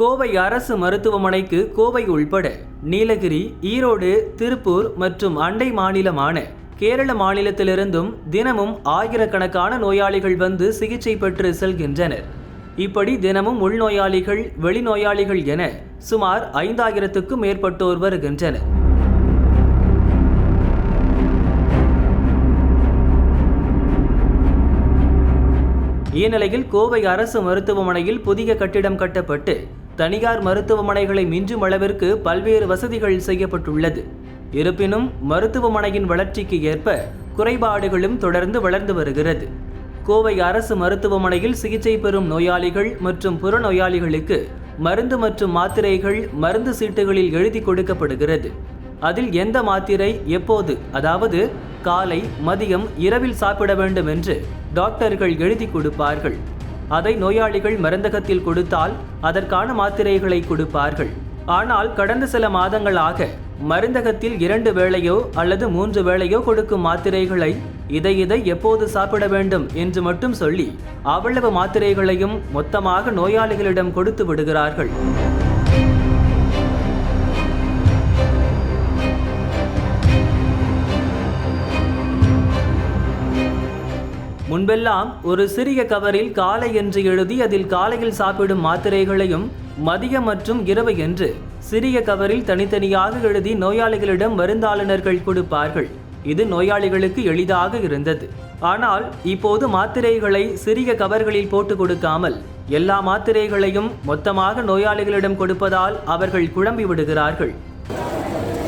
கோவை அரசு மருத்துவமனைக்கு கோவை உள்பட நீலகிரி ஈரோடு திருப்பூர் மற்றும் அண்டை மாநிலமான கேரள மாநிலத்திலிருந்தும் தினமும் ஆயிரக்கணக்கான நோயாளிகள் வந்து சிகிச்சை பெற்று செல்கின்றனர். இப்படி தினமும் உள்நோயாளிகள் வெளிநோயாளிகள் என சுமார் ஐந்தாயிரத்துக்கும் மேற்பட்டோர் வருகின்றனர். இந்நிலையில் கோவை அரசு மருத்துவமனையில் புதிய கட்டிடம் கட்டப்பட்டு தனியார் மருத்துவமனைகளை மிஞ்சும் அளவிற்கு பல்வேறு வசதிகள் செய்யப்பட்டுள்ளது. இருப்பினும் மருத்துவமனையின் வளர்ச்சிக்கு ஏற்ப குறைபாடுகளும் தொடர்ந்து வளர்ந்து வருகிறது. கோவை அரசு மருத்துவமனையில் சிகிச்சை பெறும் நோயாளிகள் மற்றும் புறநோயாளிகளுக்கு மருந்து மற்றும் மாத்திரைகள் மருந்து சீட்டுகளில் எழுதி கொடுக்கப்படுகிறது. அதில் எந்த மாத்திரை எப்போது அதாவது காலை மதியம் இரவில் சாப்பிட வேண்டும் என்று டாக்டர்கள் எழுதி கொடுப்பார்கள். அதை நோயாளிகள் மருந்தகத்தில் கொடுத்தால் அதற்கான மாத்திரைகளை கொடுப்பார்கள். ஆனால் கடந்த சில மாதங்களாக மருந்தகத்தில் இரண்டு வேளையோ அல்லது மூன்று வேளையோ கொடுக்கும் மாத்திரைகளை இதை இதை எப்போது சாப்பிட வேண்டும் என்று மட்டும் சொல்லி அவ்வளவு மாத்திரைகளையும் மொத்தமாக நோயாளிகளிடம் கொடுத்து விடுகிறார்கள். முன்பெல்லாம் ஒரு சிறிய கவரில் காலை என்று எழுதி அதில் காலையில் சாப்பிடும் மாத்திரைகளையும் மதியம் மற்றும் இரவு என்று சிறிய கவரில் தனித்தனியாக எழுதி நோயாளிகளிடம் மருந்தாளுநர்கள் கொடுப்பார்கள். இது நோயாளிகளுக்கு எளிதாக இருந்தது. ஆனால் இப்போது மாத்திரைகளை சிறிய கவர்களில் போட்டு கொடுக்காமல் எல்லா மாத்திரைகளையும் மொத்தமாக நோயாளிகளிடம் கொடுப்பதால் அவர்கள் குழம்பி விடுகிறார்கள்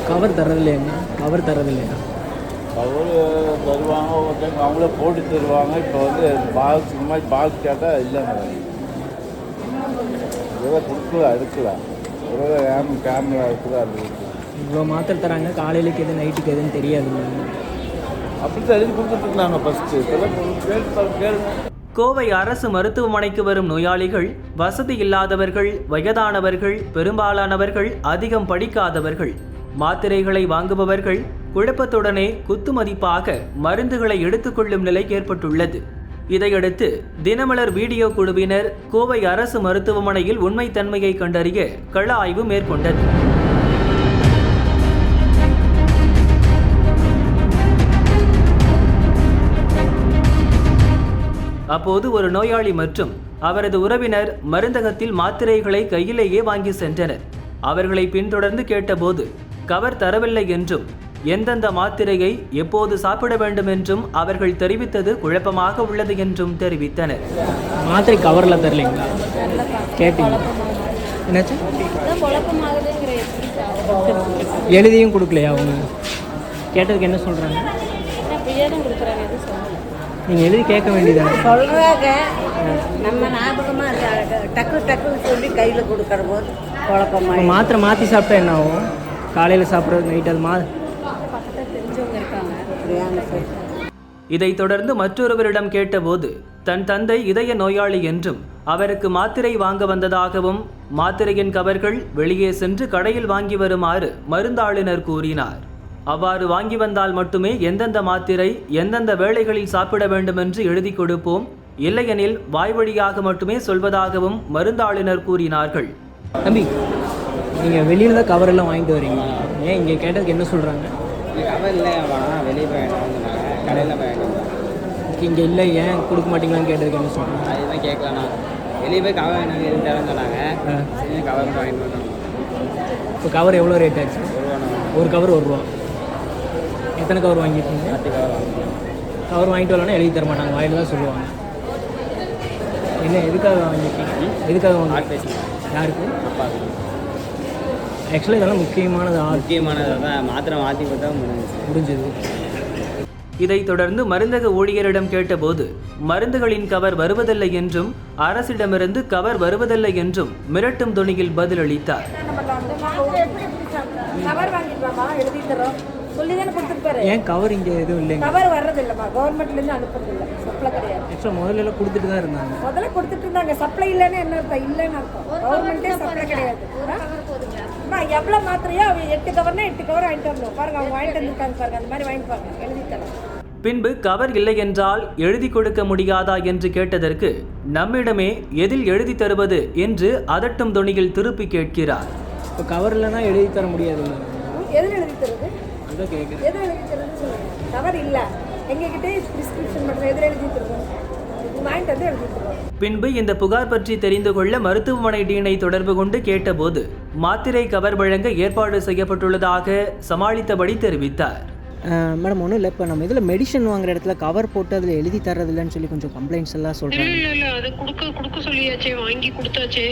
கவர் தரதில்லையா கவர் தரதில்லையா கவர் தருவாங்க ஒருத்தங்க அவங்களே போட்டு தருவாங்க. இப்போ வந்து பாக்ஸ் இந்த மாதிரி பாக்ஸ் கேட்டால் இல்லைங்க ஏதோ கொடுக்கல இருக்கலாம் ஏதோ கேம் கேமரா இருக்குது அது இவ்வளோ மாத்திரை தராங்க காலையிலுக்கு எது நைட்டுக்கு எதுன்னு தெரியாது அப்படி தான் எழுதி கொடுத்துட்ருக்கலாங்க ஃபஸ்ட்டு இதெல்லாம் கேட்டு பாருங்க, கேளுங்க கோவை அரசு மருத்துவமனைக்கு வரும் நோயாளிகள் வசதி இல்லாதவர்கள் வயதானவர்கள் பெரும்பாலானவர்கள் அதிகம் படிக்காதவர்கள் மாத்திரைகளை வாங்குபவர்கள் குழப்பத்துடனே குத்துமதிப்பாக மருந்துகளை எடுத்துக்கொள்ளும் நிலை ஏற்பட்டுள்ளது. இதையடுத்து தினமலர் வீடியோ குழுவினர் கோவை அரசு மருத்துவமனையில் உண்மைத்தன்மையை கண்டறிய கள ஆய்வு மேற்கொண்டது. அப்போது ஒரு நோயாளி மற்றும் அவரது உறவினர் மருந்தகத்தில் மாத்திரைகளை கையிலேயே வாங்கி சென்றனர். அவர்களை பின்தொடர்ந்து கேட்டபோது கவர் தரவில்லை என்றும் எந்தெந்த மாத்திரையை எப்போது சாப்பிட வேண்டும் என்றும் அவர்கள் தெரிவித்தது குழப்பமாக உள்ளது என்றும் தெரிவித்தனர். மாத்திரை கவரில் தரலைங்களா? கேட்டீங்க. என்னாச்சு? எழுதியும் கொடுக்கலையா அவங்க? கேட்டதுக்கு என்ன சொல்கிறாங்க நீங்கள் எழுதி கேட்க வேண்டியதானே சொல்றாங்க. நம்ம ஞாபகமா அது டக்கு டக்குன்னு சொல்லி கையில கொடுக்கற போது குழப்பமா இப்போ மாத்திரை மாற்றி சாப்பிட்டா என்ன ஆகும்? காலையில் சாப்பிட்றது நைட் அது மா இதைத் தொடர்ந்து மற்றொருவரிடம் கேட்டபோது தன் தந்தை இதய நோயாளி என்றும் அவருக்கு மாத்திரை வாங்க வந்ததாகவும் மாத்திரையின் கவர்கள் வெளியே சென்று கடையில் வாங்கி வருமாறு மருந்தாளுநர் கூறினார். அவ்வாறு வாங்கி வந்தால் மட்டுமே எந்தெந்த மாத்திரை எந்தெந்த வேளைகளில் சாப்பிட வேண்டும் என்று எழுதி கொடுப்போம். இல்லையெனில் வாய் வழியாக மட்டுமே சொல்வதாகவும் மருந்தாளுநர் கூறினார்கள். தம்பி நீங்கள் வெளியில் தான் கவரெல்லாம் வாங்கிட்டு வரீங்க ஏன் இங்கே கேட்டதுக்கு என்ன சொல்கிறாங்க கவர் இல்லை வேணாம் வெளியே போய் சொன்னாங்க கடையில் போய் வேண்டாம் இங்கே இல்லை ஏன் கொடுக்க மாட்டீங்களான்னு கேட்டதுக்கு என்ன சொல்கிறாங்க அதுதான் கேட்கலண்ணா வெளியே போய் கவர் வேணும் இருந்து தரேன்னு சொன்னாங்க கவர் வாங்கிட்டு வந்தோம். இப்போ கவர் எவ்வளோ ரேட் ஆச்சு? ஒரு கவர் ஒரு ரூபா. எத்தனை கவர் வாங்கியிருக்கீங்க? பத்து கவர் வாங்கிட்டு வரலன்னா எழுதி தர மாட்டாங்க. வாயில தான் சொல்லுவாங்க. என்ன எதுக்காக வாங்கியிருக்கீங்க? எதுக்காக வாங்க யாருக்கு? அப்பா ஆக்சுவலாக இதெல்லாம் முக்கியமானது ஆ முக்கியமானது தான். மாத்திரை மாற்றி முடிஞ்சிச்சு முடிஞ்சது. இதைத் தொடர்ந்து மருந்தக ஊழியரிடம் கேட்டபோது மருந்துகளின் கவர் வருவதில்லை என்றும் அரசிடமிருந்து கவர் வருவதில்லை என்றும் மிரட்டும் துணியில் பதிலளித்தார். சொல்லி தானே கொடுத்துருப்பாரு. ஏன் கவர் இங்கே எதுவும் இல்லைங்க? கவர் வர்றது இல்லைம்மா கவர்மெண்ட்ல இருந்து அனுப்புறது இல்லை சப்ளை கிடையாது. ஆக்சுவலாக முதல்ல எல்லாம் கொடுத்துட்டு தான் இருந்தாங்க. முதல்ல கொடுத்துட்டு இருந்தாங்க. சப்ளை இல்லைன்னு என்ன அர்த்தம்? இல்லைன்னு அர்த்தம். கவர்மெண்ட்டே சப்ளை கிடையாது. அம்மா எவ்வளோ மாத்திரையோ அவ எட்டு கவர்னா எட்டு கவர் வாங்கிட்டு வரணும் பாருங்க அவங்க வாங்கிட்டு வந்துருக்காங்க பாருங்க. அந்த மாதிரி வாங்கிப்பாங்க எழுதி பின்பு கவர் இல்லை என்றால் எழுதி கொடுக்க முடியாதா என்று கேட்டதற்கு நம்மிடமே எதில் எழுதி தருவது என்று அதட்டும் தொனியில் திருப்பி கேட்கிறார். இப்போ கவர் இல்லைன்னா எழுதி தர முடியாது எதில் எழுதி தருது சொல்லுங்கள் இல்லை. எங்ககிட்டே ப்ரிஸ்கிரிப்ஷன் எதில் வாங்கிட்டு வந்து பின்பு இந்த புகார் பற்றி தெரிந்து கொள்ள மருத்துவமனை டீனை தொடர்பு கொண்டு கேட்டபோது மாத்திரை கவர் வழங்க ஏற்பாடு செய்யப்பட்டுள்ளதாக சமாளித்தபடி தெரிவித்தார். மேடம் ஒன்றும் இல்லை. இப்போ நம்ம இதில் மெடிசன் வாங்குற இடத்துல கவர் போட்டு அதில் எழுதி தர்றதில்லைன்னு சொல்லி கொஞ்சம் கம்ப்ளைண்ட்ஸ் எல்லாம் சொல்கிறாங்க இல்ல இல்ல. அது குடுக்க குடுக்க சொல்லியாச்சே. வாங்கி கொடுத்தாச்சே.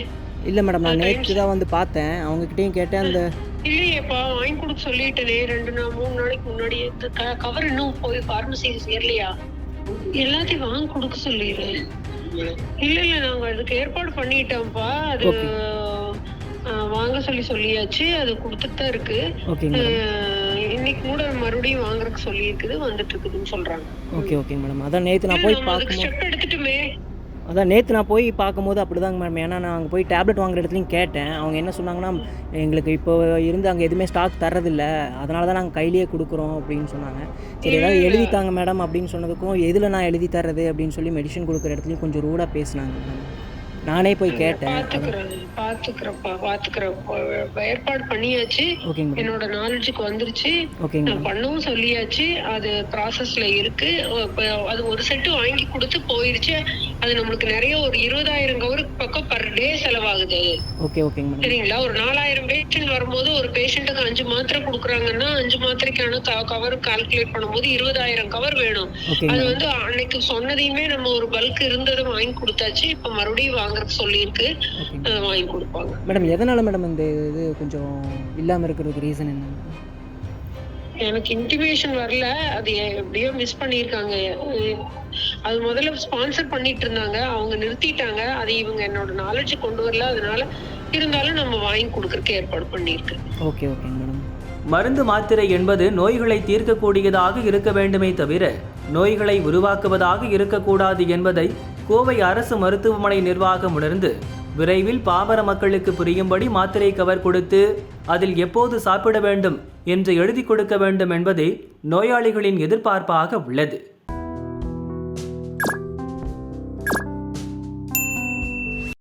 இல்லை மேடம் நான் நேற்று தான் வந்து பார்த்தேன். அவங்ககிட்டயும் கேட்டேன். அந்த இல்லையேப்பா வாங்கி கொடுக்க சொல்லிட்டேனே. ரெண்டு நாள் மூணு நாளைக்கு முன்னாடி இந்த கவர் இன்னும் போய் பார்மசி சேரலையா? எல்லாத்தையும் வாங்கி கொடுக்க சொல்லிடுறேன் இல்ல இல்ல நாங்க அதுக்கு ஏற்பாடு பண்ணிட்டோம்ப்பா அது வாங்க சொல்லி சொல்லியாச்சு. அது கொடுத்துட்டு தான் இருக்கு. இன்னைக்கு கூட மறுபடியும் வாங்குறதுக்கு சொல்லி இருக்குது வந்துட்டு இருக்குதுன்னு சொல்றாங்க. ஓகே ஓகேங்க மேடம் அதான் நேற்று நான் போய் பார்க்கும்போது ஸ்டெப் எடுத்துட்டுமே. அதான் நேற்று நான் போய் பார்க்கும்போது அப்படிதாங்க மேடம் ஏன்னா நான் அங்கே போய் டேப்லெட் வாங்குற இடத்துலையும் கேட்டேன். அவங்க என்ன சொன்னாங்கன்னா எங்களுக்கு இப்போ இருந்து அங்கே எதுவுமே ஸ்டாக் தர்றதில்ல. அதனால தான் நாங்கள் கையிலேயே கொடுக்குறோம் அப்படின்னு சொன்னாங்க. சரி ஏதாவது எழுதி தாங்க மேடம் அப்படின்னு சொன்னதுக்கும் எதில் நான் எழுதி தர்றது? அப்படின்னு சொல்லி மெடிசன் கொடுக்குற இடத்துலையும் கொஞ்சம் ரூடாக பேசினாங்க மேடம் நானே போய் கேட்டேன். ஏற்பாடு பண்ணியாச்சு. என்னோட நாலேஜுக்கு வந்துருச்சு. பண்ணவும் சொல்லியாச்சு. அது ப்ராசஸ்ல இருக்கு. அது ஒரு செட்டு வாங்கி கொடுத்து போயிருச்சு. அது நம்மளுக்கு நிறைய ஒரு இருபதாயிரம் கவருக்கு பக்கம் பர் டே செலவாகுது ஓகே ஓகேங்க சரிங்களா? ஒரு நாலாயிரம் பேஷண்ட் வரும்போது ஒரு பேஷண்ட்டுக்கு அஞ்சு மாத்திரை கொடுக்குறாங்கன்னா அஞ்சு மாத்திரைக்கான கவர் கால்குலேட் பண்ணும்போது இருபதாயிரம் கவர் வேணும். அது வந்து அன்னைக்கு சொன்னதையுமே நம்ம ஒரு பல்க் இருந்ததை வாங்கி கொடுத்தாச்சு. இப்ப மறுபடியும் வாங்குறதுக்கு சொல்லியிருக்கு. வாங்கி கொடுப்பாங்க. மேடம் எதனால் மேடம் இந்த இது கொஞ்சம் இல்லாமல் இருக்கிறதுக்கு ரீசன் என்ன? எனக்கு இன்டிமேஷன் வரல. அது எப்படியோ மிஸ் பண்ணியிருக்காங்க. அது முதல்ல ஸ்பான்சர் பண்ணிட்டு இருந்தாங்க. அவங்க நிறுத்திட்டாங்க. அது இவங்க என்னோட நாலேஜ் கொண்டு வரல. அதனால இருந்தாலும் நம்ம வாங்கி கொடுக்கறதுக்கு ஏற்பாடு பண்ணியிருக்கு. ஓகே ஓகேங்க மேடம். மருந்து மாத்திரை என்பது நோய்களை தீர்க்கக்கூடியதாக இருக்க வேண்டுமே தவிர நோய்களை உருவாக்குவதாக இருக்கக்கூடாது என்பதை கோவை அரசு மருத்துவமனை நிர்வாகம் உணர்ந்து விரைவில் பாமர மக்களுக்கு புரியும்படி மாத்திரை கவர் கொடுத்து அதில் எப்போது சாப்பிட வேண்டும் என்று எழுதி கொடுக்க வேண்டும் என்பதே நோயாளிகளின் எதிர்பார்ப்பாக உள்ளது.